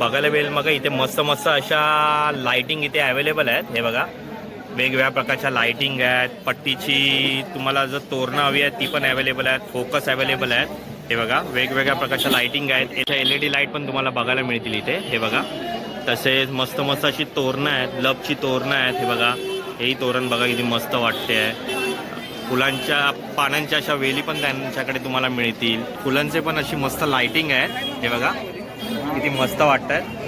बघायला मिळेल. मग इथे मस्त मस्त अशा लाइटिंग इथे अवेलेबल आहेत. हे बघा. वेगवेगळ्या प्रकारच्या लाइटिंग आहेत. पट्टीची तुम्हाला जर तोरणं हवी आहेत ती पण अवेलेबल आहेत. फोकस अवेलेबल आहेत. हे बघा. वेगवेगळ्या प्रकारच्या लाइटिंग आहेत. इथे एल ई डी लाइट पण तुम्हाला बघायला मिळतील इथे. हे बघा. तसेच मस्त मस्त अशी तोरणं आहेत. लपची तोरणं आहेत. हे बघा. हेही तोरण बघा किती मस्त वाटते आहे. फुलांच्या पानांच्या अशा वेली पण त्यांच्याकडे तुम्हाला मिळतील. फुलांचे पण अशी मस्त लाइटिंग आहेत. हे बघा. किती मस्त वाटत आहेत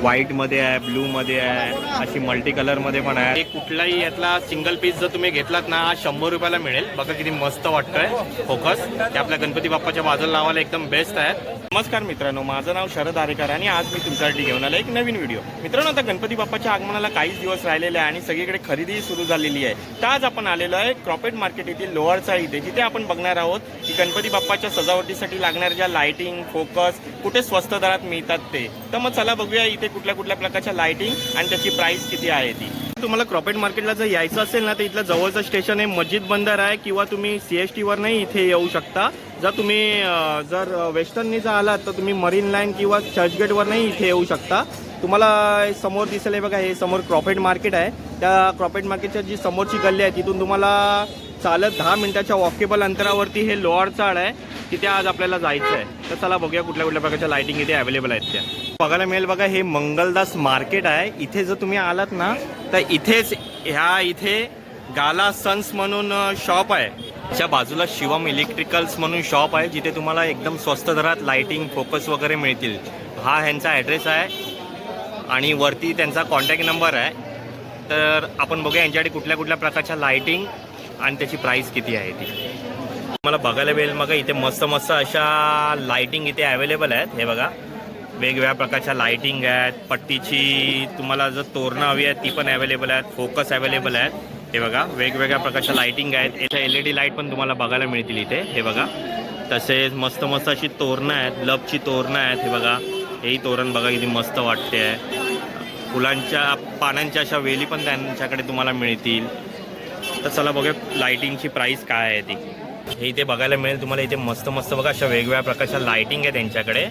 व्हाईटमध्ये आहे ब्लूमध्ये आहे अशी मल्टी कलरमध्ये पण आहे. कुठलाही यातला सिंगल पीस जर तुम्ही घेतलात ना शंभर रुपयाला मिळेल. बघा किती मस्त वाटतंय. फोकस. ते आपल्या गणपती बाप्पाच्या बाजूला लावायला एकदम बेस्ट आहे नमस्कार मित्रांनो माझं नाव शरद आरेकर आणि आज मी तुमच्यासाठी घेऊन आला एक नवीन व्हिडिओ मित्रांनो आता गणपती बाप्पाच्या आगमनाला काहीच दिवस राहिलेले आहे आणि सगळीकडे खरेदी सुरू झालेली आहे. तर आज आपण आलेलो आहे क्रॉपेट मार्केट येथील लोअरचा इथे. जिथे आपण बघणार आहोत की गणपती बाप्पाच्या सजावटीसाठी लागणाऱ्या ज्या लाइटिंग फोकस कुठे स्वस्त दरात मिळतात ते. तर मग चला बघूया इथे कुठल्या कुठल्या प्रकारच्या लाइटिंग आणि त्याची प्राइस किती आहे ती? तुम्हाला क्रॉपेट मार्केटला जर यायचं असेल ना तर इथलं जवळचं स्टेशन आहे मस्जिद बंदर आहे किंवा तुम्ही सी एस टीवरनंही इथे येऊ शकता. जर तुम्ही जर वेस्टर्ननी जर आलात तर तुम्ही मरीन लाईन किंवा चर्चगेटवरनंही इथे येऊ शकता. तुम्हाला समोर दिसेल आहे बघा हे समोर क्रॉपेट मार्केट आहे. त्या क्रॉपेट मार्केटच्या जी समोरची गल्ली आहे तिथून तुम्हाला चालत दहा मिनिटाच्या वॉकेबल अंतरावरती हे लोअर चाळ आहे. तिथे आज आपल्याला जायचं आहे तर चला बघूया कुठल्या कुठल्या प्रकारच्या लाइटिंग इथे अवेलेबल आहेत त्या. बघायला मिळेल बघा हे मंगलदास मार्केट आहे. इथे जर तुम्ही आलात ना तर इथेच ह्या इथे गाला सन्स म्हणून शॉप आहे. त्याच्या बाजूला शिवम इलेक्ट्रिकल्स म्हणून शॉप आहे जिथे तुम्हाला एकदम स्वस्त दरात लाइटिंग फोकस वगैरे मिळतील. हा ह्यांचा ॲड्रेस आहे. आणि वरती त्यांचा कॉन्टॅक्ट नंबर आहे. तर आपण बघूया यांच्याकडे कुठल्या कुठल्या प्रकारच्या लाइटिंग आणि त्याची प्राईस किती आहे ती? मला बघायला मिळेल. मग इथे मस्त मस्त अशा लाइटिंग इथे अवेलेबल आहेत. हे बघा. वेगवेगळ्या प्रकारच्या लाइटिंग आहेत. पट्टीची तुम्हाला जर तोरणं हवी आहेत ती पण अवेलेबल आहेत. फोकस अवेलेबल आहेत. हे बघा. वेगवेगळ्या प्रकारच्या लाइटिंग आहेत. इथे एल ई डी लाइट पण तुम्हाला बघायला मिळतील इथे. हे बघा. तसेच मस्त मस्त अशी तोरणं आहेत. लपची तोरणं आहेत. हे बघा. हेही तोरण बघा. किती मस्त वाटते आहे फुलांच्या पानांच्या अशा वेली पण त्यांच्याकडे तुम्हाला मिळतील. तर चला बघूया लाइटिंगची प्राइस काय आहे ती. हे इथे बघायला मिळेल तुम्हाला इथे मस्त मस्त बघा अशा वेगवेगळ्या प्रकारच्या लाइटिंग आहे त्यांच्याकडे.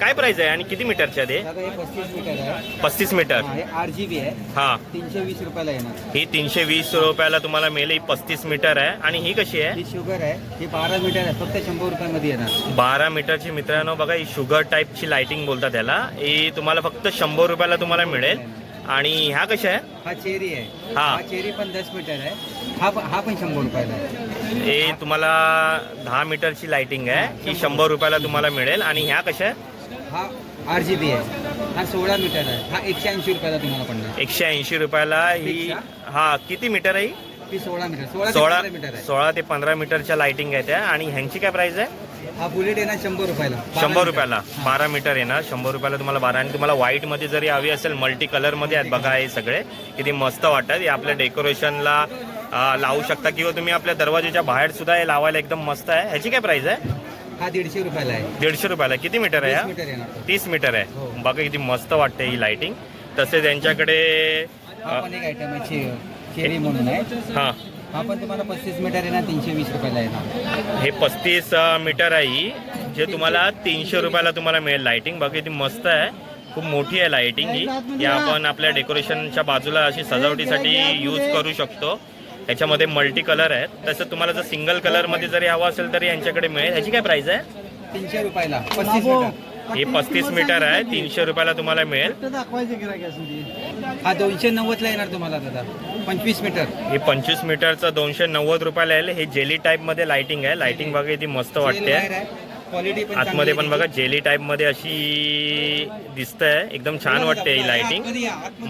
काय प्राइस आहे आणि किती मीटरच्या ते? पस्तीस मीटर आहे. पस्तीस मीटर आर जी बी आहे. हा. तीनशे वीस रुपयाला येणार. ही तीनशे वीस रुपयाला तुम्हाला मिळेल ही पस्तीस मीटर आहे. आणि ही कशी आहे? शुगर आहे. ही बारा मीटर आहे. फक्त शंभर रुपयामध्ये येणार. बारा मीटरची मित्रांनो बघा ही शुगर टाईपची लाइटिंग बोलतात त्याला ही तुम्हाला फक्त शंभर रुपयाला तुम्हाला मिळेल. आणि ह्या कशा आहे? हा चेरी आहे. हा. हा चेरी पण दस मीटर आहे. हा हा पण शंभर रुपयाला आहे. हे तुम्हाला दहा मीटरची लाइटिंग आहे. ही शंभर रुपयाला तुम्हाला मिळेल. आणि ह्या कशा आहे? हा आर जी बी आहे. हा सोळा मीटर आहे. हा एकशे ऐंशी रुपयाला तुम्हाला पडणार. एकशे ऐंशी रुपयाला ही हा किती मीटर आहे ही? सोळा मीटर सोळा ते सोळा पंधरा मीटर आहे. सोळा ते पंधरा मीटरच्या लाइटिंग आहे त्या. आणि ह्यांची काय प्राइस आहे? हा बुलेट येणार शंभर रुपयाला. शंभर. रुपयाला. बारा मीटर येणार. शंभर रुपयाला तुम्हाला बारा आणि तुम्हाला व्हाईटमध्ये जरी हवी असेल मल्टी कलरमध्ये आहेत बघा हे सगळे. किती मस्त वाटतात हे आपल्या डेकोरेशनला लावू शकता किंवा तुम्ही आपल्या दरवाजेच्या बाहेर सुद्धा हे लावायला एकदम मस्त आहे. ह्याची काय प्राइस आहे? हा दीडशे रुपयाला आहे. दीडशे रुपयाला. किती मीटर आहे हा? तीस मीटर आहे. हो. बघा किती मस्त वाटते ही लाइटिंग तसेच यांच्याकडे हा आहे चे- चेरी म्हणून आहे. हा. हा पण तुम्हाला पस्तीस मीटर येणार तीनशे वीस रुपयाला येणार. हे पस्तीस मीटर आहे ही. जे तुम्हाला तीनशे रुपयाला तुम्हाला मिळेल. लाइटिंग बघा किती मस्त आहे. खूप मोठी आहे लाइटिंग ही. ही आपण आपल्या डेकोरेशनच्या बाजूला अशी सजावटीसाठी यूज करू शकतो. याच्यामध्ये मल्टी कलर आहेत. तसं तुम्हाला जर सिंगल कलरमध्ये जरी हवं असेल तरी यांच्याकडे मिळेल. ह्याची काय प्राइस आहे? तीनशे रुपयाला. पस्तीस मीटर. ही पस्तीस मीटर आहे. तीनशे रुपयाला तुम्हाला मिळेल. हा दोनशे नव्वदला येणार तुम्हाला दादा. पंचवीस मीटर. हे पंचवीस मीटरचं दोनशे नव्वद रुपयाला येईल. हे जेली टाईपमध्ये लाइटिंग आहे. लाइटिंग बघा किती मस्त वाटते. क्वालिटी पण आतमध्ये पण बघा जेली टाईपमध्ये अशी दिसतंय. एकदम छान वाटते ही लाइटिंग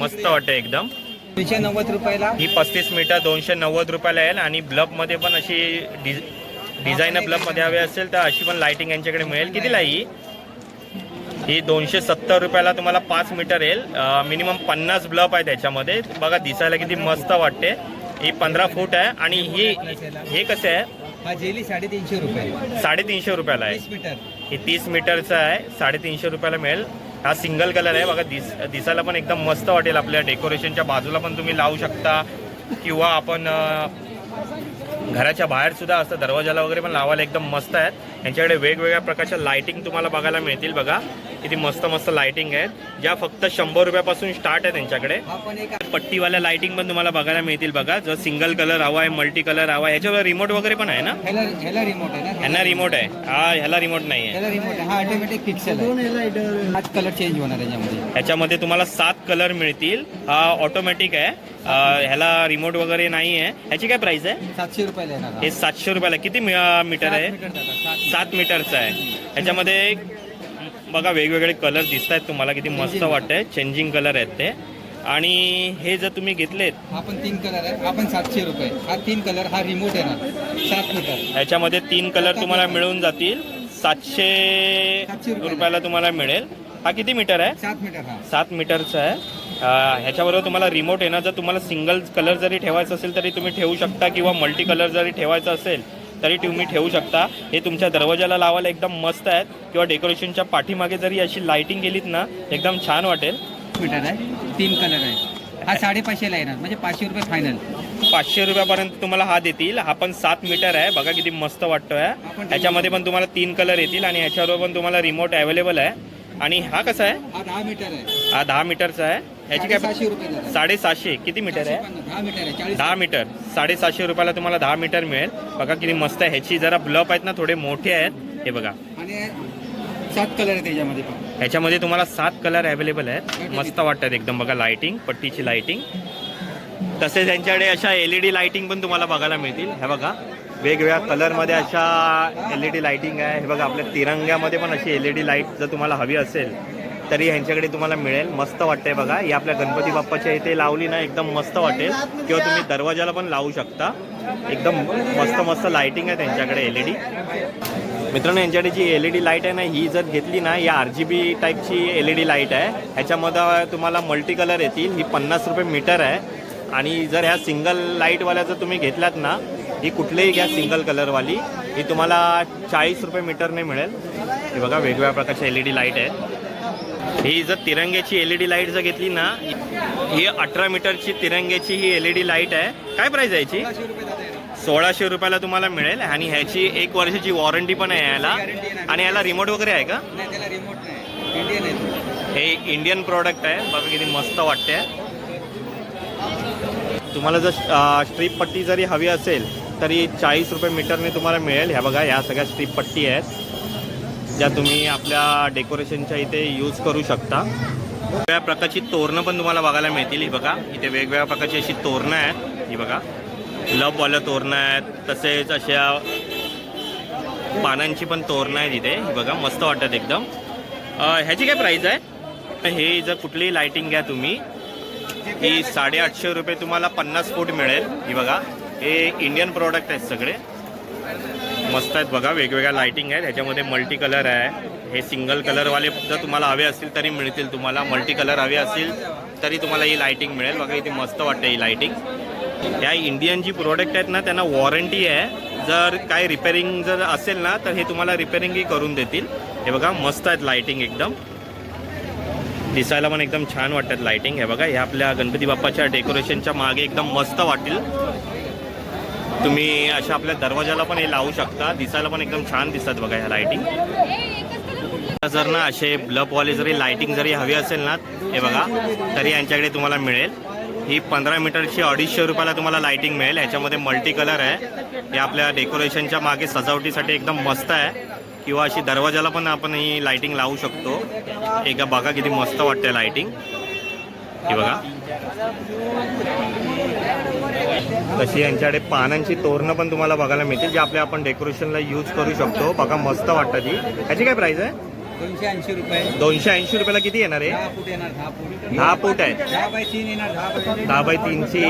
मस्त वाटते एकदम. दोनशे नव्वद रुपयाला. ही पस्तीस मीटर दोनशे नव्वद रुपयाला येईल. आणि ब्लबमध्ये पण अशी डिझाईन ब्लबमध्ये हवे असेल तर अशी पण लाइटिंग यांच्याकडे मिळेल. कितीला ही? ही दोनशे सत्तर रुपयाला तुम्हाला पाच मीटर येईल. मिनिमम पन्नास ब्लब आहे त्याच्यामध्ये. बघा दिसायला किती मस्त वाटते. ही पंधरा फूट आहे आणि ही हे कसे आहे? जेली साडेतीनशे रुपये. साडेतीनशे रुपयाला आहे. हे तीस मीटरचं आहे. साडेतीनशे रुपयाला मिळेल. हा सिंगल कलर आहे. बघा दिस दिसायला पण एकदम मस्त वाटेल आपल्या डेकोरेशनच्या बाजूला पण तुम्ही लावू शकता. किंवा आपण घराच्या बाहेर सुद्धा असतं दरवाजाला वगैरे पण लावायला एकदम मस्त आहेत. यांच्याकडे वेगवेगळ्या प्रकारच्या लाइटिंग तुम्हाला बघायला मिळतील बघा. किती मस्त मस्त लाइटिंग आहेत. ज्या फक्त शंभर रुपयापासून स्टार्ट आहे त्यांच्याकडे. हा पण एक पट्टीवाल्या लाइटिंग पण तुम्हाला बघायला मिळतील बघा. जर सिंगल कलर हवा आहे मल्टी कलर हवा आहे. ह्याच्यावर रिमोट वगैरे पण आहे ना? ह्याला रिमोट आहे ना? ह्यांना रिमोट आहे. हा ह्याला रिमोट नाही आहे. ह्याला रिमोट आहे. हा ऑटोमॅटिक पिक्सल आहे. हाच कलर चेंज होणार त्याच्यामध्ये ह्याच्यामध्ये तुम्हाला सात कलर मिळतील. हा ऑटोमॅटिक आहे. ह्याला रिमोट वगैरे नाही आहे. ह्याची काय प्राइस आहे? सातशे रुपयाला हा. सातशे रुपयाला. किती मीटर आहे? सात मीटरचं आहे. ह्याच्यामध्ये बघा वेगवेगळे कलर दिसत आहेत तुम्हाला किती मस्त Changing. वाटतंय. चेंजिंग कलर आहेत ते. आणि हे जर तुम्ही घेतलेत हा पण तीन कलर आहे हा पण सातशे रुपये. हा तीन कलर हा रिमोट येणार सात मीटर ह्याच्यामध्ये तीन कलर तुम्हाला मिळून जातील. सातशे रुपयाला. तुम्हाला मिळेल. हा किती मीटर आहे? सात मीटर हा. सात मीटरचा आहे. ह्याच्याबरोबर तुम्हाला रिमोट आहे ना जर तुम्हाला सिंगल कलर जरी ठेवायचं असेल तरी तुम्ही ठेवू शकता किंवा मल्टी कलर जरी ठेवायचं असेल तरी तुम्ही ठेवू शकता. हे तुमच्या दरवाजाला लावायला एकदम मस्त आहेत. किंवा डेकोरेशनच्या पाठीमागे जरी अशी लाइटिंग केलीत ना एकदम छान वाटेल. मीटर आहे. तीन कलर आहे. हा साडेपाचशेला येणार. म्हणजे पाचशे रुपये फायनल पाचशे रुपयापर्यंत तुम्हाला हा देतील. हा पण सात मीटर आहे. बघा किती मस्त वाटतोय. ह्याच्यामध्ये पण तुम्हाला तीन कलर येतील आणि ह्याच्यावर पण तुम्हाला रिमोट अवेलेबल आहे. आणि हा कसा आहे? हा दहा मीटर आहे. हा दहा मीटरचा आहे. ह्याची काय रुपये दादा. साडेसातशे किती मीटर आहे? पन्नास, दहा मीटर आहे. चाळीस दहा मीटर. साडेसातशे रुपयाला तुम्हाला दहा मीटर मिळेल. बघा किती मस्त आहे. ह्याची जरा ब्लप आहेत ना थोडे मोठे आहेत. हे बघा. आणि सात कलर आहे त्याच्यामध्ये पण. ह्याच्यामध्ये तुम्हाला सात कलर अवेलेबल आहेत. मस्त वाटतात एकदम. बघा लाइटिंग पट्टीची लाइटिंग तसेच यांच्याकडे अशा एल ई डी लाइटिंग पण तुम्हाला बघायला मिळतील. हे बघा. वेगवेगळ्या कलरमध्ये अशा एल ई डी लाइटिंग आहे. हे बघा आपल्या तिरंग्यामध्ये पण अशी एल ई डी लाइट जर तुम्हाला हवी असेल तरी ह्यांच्याकडे तुम्हाला मिळेल. मस्त वाटतंय बघा. ही आपल्या गणपती बाप्पाच्या इथे लावली ना एकदम मस्त वाटेल. किंवा तुम्ही दरवाजाला पण लावू शकता. एकदम मस्त मस्त लाइटिंग आहे त्यांच्याकडे एल ई डी मित्रांनो यांच्याकडे जी एल ई डी लाइट आहे ना ही जर घेतली ना या आर जी बी टाईपची एल ई डी लाइट आहे. ह्याच्यामध्ये तुम्हाला मल्टी कलर येतील. ही पन्नास रुपये मीटर आहे. आणि जर ह्या सिंगल लाईटवाल्या जर तुम्ही घेतल्यात ना ही कुठलीही घ्या सिंगल कलरवाली ही तुम्हाला चाळीस रुपये मीटरने मिळेल. हे बघा वेगवेगळ्या प्रकारच्या एल ई डी लाइट आहेत. ही जर तिरंग्याची एल ई डी लाइट जर घेतली ना ही अठरा मीटरची तिरंग्याची ही एल ई डी लाइट आहे. काय प्राईस आहे याची? सोळाशे रुपयाला तुम्हाला मिळेल आणि ह्याची एक वर्षाची वॉरंटी पण आहे याला. आणि याला रिमोट वगैरे आहे का? नाही त्याला रिमोट नाही. इंडियन आहे हे इंडियन प्रोडक्ट आहे. बघा किती मस्त वाटते तुम्हाला जर स्ट्रीप पट्टी जरी हवी असेल तरी चाळीस रुपये मीटरने तुम्हाला मिळेल. ह्या बघा ह्या सगळ्या स्ट्रीप पट्टी आहेत. ज्या तुम्ही आपल्या डेकोरेशनच्या इथे यूज करू शकता. वेगवेगळ्या प्रकारची तोरणं पण तुम्हाला बघायला मिळतील. ही बघा इथे वेगवेगळ्या प्रकारची अशी तोरणं आहेत. ही बघा लववाल्या तोरणं आहेत. तसेच अशा पानांची पण तोरणं आहेत इथे. ही बघा मस्त वाटतात एकदम. ह्याची काय प्राईस आहे? हे जर कुठलीही लायटिंग घ्या तुम्ही ही साडेआठशे रुपये तुम्हाला पन्नास फूट मिळेल. ही बघा हे इंडियन प्रोडक्ट आहेत सगळे. मस्त आहेत बघा वेगवेगळ्या लाइटिंग आहेत. ह्याच्यामध्ये मल्टी कलर आहे. हे सिंगल कलरवाले जर तुम्हाला हवे असतील तरी मिळतील तुम्हाला. मल्टी कलर हवे असतील तरी तुम्हाला ही लायटिंग मिळेल. बघा इथे मस्त वाटते ही लायटिंग या इंडियन जी प्रोडक्ट आहेत ना त्यांना वॉरंटी आहे. जर काय रिपेअरिंग जर असेल ना तर हे तुम्हाला रिपेअरिंगही करून देतील. हे बघा मस्त आहेत लायटिंग एकदम. दिसायला पण एकदम छान वाटतात लायटिंग हे बघा ह्या आपल्या गणपती बाप्पाच्या डेकोरेशनच्या मागे एकदम मस्त वाटेल तुम्ही अशा आपल्या दरवाजाला पण हे लावू शकता. दिसायला पण एकदम छान दिसतात बघा ह्या लाइटिंग जर ना असे ब्लबवाले जरी लायटिंग जरी हवी असेल ना हे बघा तरी यांच्याकडे तुम्हाला मिळेल. ही पंधरा मीटरची अडीचशे रुपयाला तुम्हाला लायटिंग मिळेल. याच्यामध्ये मल्टी कलर आहे. हे आपल्या डेकोरेशनच्या मागे सजावटीसाठी एकदम मस्त आहे. किंवा अशी दरवाजाला पण आपण ही लायटिंग लावू शकतो. एका बघा किती मस्त वाटते लायटिंग हे बघा. तशी यांच्याकडे पानांची तोरणं पण तुम्हाला बघायला मिळतील जे आपल्या आपण डेकोरेशनला यूज करू शकतो. बघा मस्त वाटतं ती. ह्याची काय प्राइस आहे? दोनशे ऐंशी रुपये. दोनशे ऐंशी रुपयाला किती येणार आहे? दहा फूट येणार दहा फूट. दहा फूट आहे. दहा बाय तीन येणार दहा बाय दहा बाय तीनची.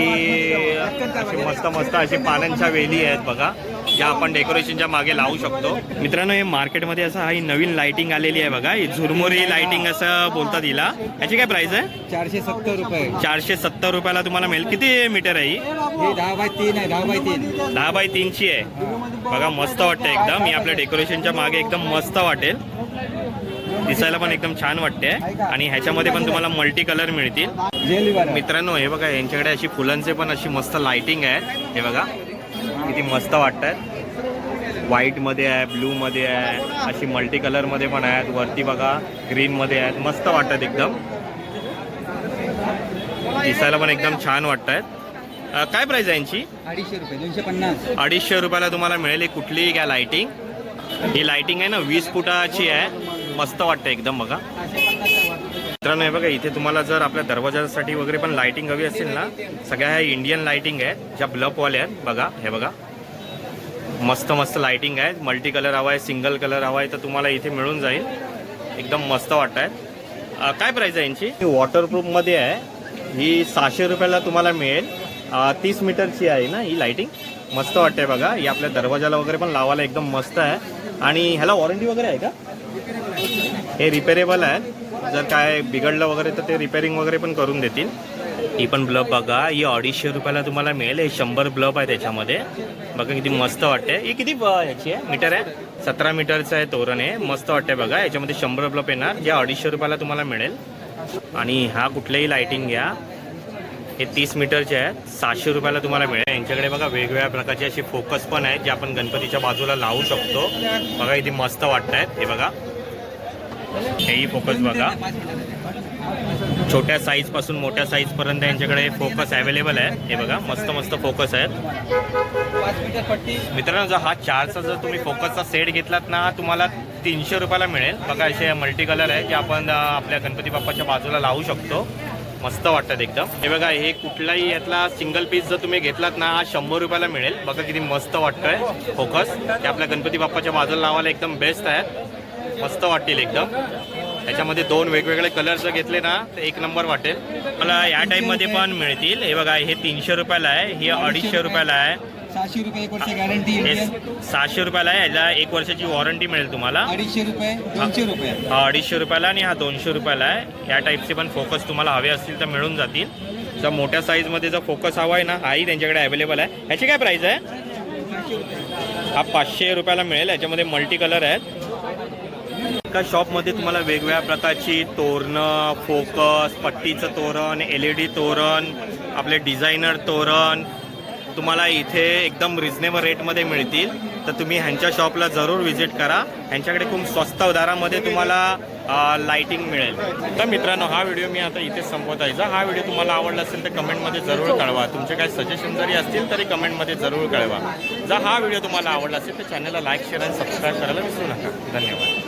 अशी मस्त मस्त अशी पानांच्या वेली आहेत बघा. ज्या आपण डेकोरेशनच्या मागे लावू शकतो. मित्रांनो हे मार्केटमध्ये असं ही नवीन लाइटिंग आलेली आहे बघा. ही झुरमुरी लाइटिंग असं बोलतात हिला. याची काय प्राइस आहे? चारशे सत्तर रुपये. चारशे सत्तर रुपयाला तुम्हाला मिळेल. किती मीटर आहे ही? हे दहा बाय तीन आहे दहा बाय तीन. दहा बाय तीनची आहे. बघा मस्त वाटतं एकदम. ही आपल्या डेकोरेशनच्या मागे एकदम मस्त वाटेल. दिसायला पण एकदम छान वाटते. आणि ह्याच्यामध्ये पण तुम्हाला मल्टी कलर मिळतील. मित्रांनो हे बघा यांच्याकडे अशी फुलांचे पण अशी मस्त लाइटिंग आहे. हे बघा. किती मस्त वाटतात व्हाईटमध्ये आहे ब्लूमध्ये आहे अशी मल्टी कलरमध्ये पण आहेत. वरती बघा ग्रीनमध्ये आहेत. मस्त वाटतात एकदम. दिसायला पण एकदम छान वाटत आहेत काय प्राईस आहे यांची? अडीचशे रुपये दोनशे पन्नास. अडीचशे रुपयाला तुम्हाला मिळेल कुठलीही घ्या लाइटिंग ही लाइटिंग आहे ना वीस फुटाची आहे. मस्त वाटतं एकदम बघा. मित्रांनो हे बघा इथे तुम्हाला जर आपल्या दरवाजासाठी वगैरे पण लाइटिंग हवी असेल ना सगळ्या ह्या इंडियन लाइटिंग आहेत ज्या ब्लपवाल्या आहेत बघा हे बघा. मस्त मस्त लाइटिंग आहेत मल्टी कलर हवा आहे सिंगल कलर हवा आहे तर तुम्हाला इथे मिळून जाईल. एकदम मस्त वाटत आहेत काय प्राईस आहे यांची? वॉटरप्रूफमध्ये आहे. ही सहाशे रुपयाला तुम्हाला मिळेल. तीस मीटरची आहे ना ही लाइटिंग मस्त वाटते बघा. ही आपल्या दरवाजाला वगैरे पण लावायला एकदम मस्त आहे. आणि ह्याला वॉरंटी वगैरे आहे का? हे रिपेरेबल आहे. जर काय बिघडलं वगैरे तर ते रिपेअरिंग वगैरे पण करून देतील. ही पण ब्लब बघा ही अडीचशे रुपयाला तुम्हाला मिळेल. हे शंभर ब्लब आहे त्याच्यामध्ये. बघा किती मस्त वाटते ही किती ह्याची आहे? मीटर आहे? सतरा मीटरचं आहे तोरण आहे. मस्त वाटते बघा. याच्यामध्ये शंभर ब्लब येणार. जे अडीचशे रुपयाला तुम्हाला मिळेल. आणि हा कुठल्याही लायटिंग घ्या. हे तीस मीटरचे आहेत. सहाशे रुपयाला तुम्हाला मिळेल. यांच्याकडे बघा वेगवेगळ्या प्रकारचे असे फोकस पण आहेत जे आपण गणपतीच्या बाजूला लावू शकतो. बघा इथे मस्त वाटत आहेत हे बघा. हेही फोकस बघा. छोट्या साईजपासून मोठ्या साईज पर्यंत यांच्याकडे फोकस अवेलेबल आहे. हे बघा मस्त मस्त फोकस आहेत. मित्रांनो जर हा चारचा जर तुम्ही फोकसचा सेट घेतलात ना तुम्हाला तीनशे रुपयाला मिळेल. बघा असे मल्टी कलर आहे जे आपण आपल्या गणपती बाप्पाच्या बाजूला लावू शकतो. मस्त वाटतात एकदम. हे बघा हे कुठलाही यातला सिंगल पीस जर तुम्ही घेतलात ना हा शंभर रुपयाला मिळेल. बघा किती मस्त वाटतोय. फोकस ते आपल्या गणपती बाप्पाच्या बाजूला लावायला एकदम बेस्ट आहे मस्त वाटतील एकदम. याच्यामध्ये दोन वेगवेगळे कलर जर घेतले ना तर एक नंबर वाटेल. मला या टाईपमध्ये पण मिळतील. हे बघा हे तीनशे रुपयाला आहे हे अडीचशे रुपयाला आहे. सहाशे रुपये एक वर्ष गॅरंटी इंडियन सहाशे रुपयाला आहे याला एक वर्षाची वॉरंटी मिळेल तुम्हाला. अडीचशे रुपये दोनशे रुपये. हा अडीचशे रुपयाला आणि हा दोनशे रुपयाला आहे. या टाईपचे पण फोकस तुम्हाला हवे असतील तर मिळून जातील. जर मोठ्या साईजमध्ये जर फोकस हवा आहे ना हाही त्यांच्याकडे अवेलेबल आहे. ह्याची काय प्राईस आहे? हा पाचशे रुपयाला मिळेल. याच्यामध्ये मल्टी कलर आहेत. एका शॉपमध्ये तुम्हाला वेगवेगळ्या प्रकारची तोरणं फोकस पट्टीचं तोरण एल ई डी तोरण आपले डिझायनर तोरण तुम्हाला इथे एकदम रिजनेबल रेटमध्ये मिळतील. तर तुम्ही ह्यांच्या शॉपला जरूर व्हिजिट करा. ह्यांच्याकडे खूप स्वस्त दरामध्ये तुम्हाला लाइटिंग मिळेल. तर मित्रांनो हा व्हिडिओ मी आता इथे संपवत आहे. जर हा व्हिडिओ तुम्हाला आवडला असेल तर कमेंटमध्ये जरूर कळवा. तुमचे काही सजेशन जरी असतील तरी कमेंटमध्ये जरूर कळवा. जर हा व्हिडिओ तुम्हाला आवडला असेल तर चॅनलला लाईक शेअर आणि सबस्क्राईब करायला विसरू नका. धन्यवाद.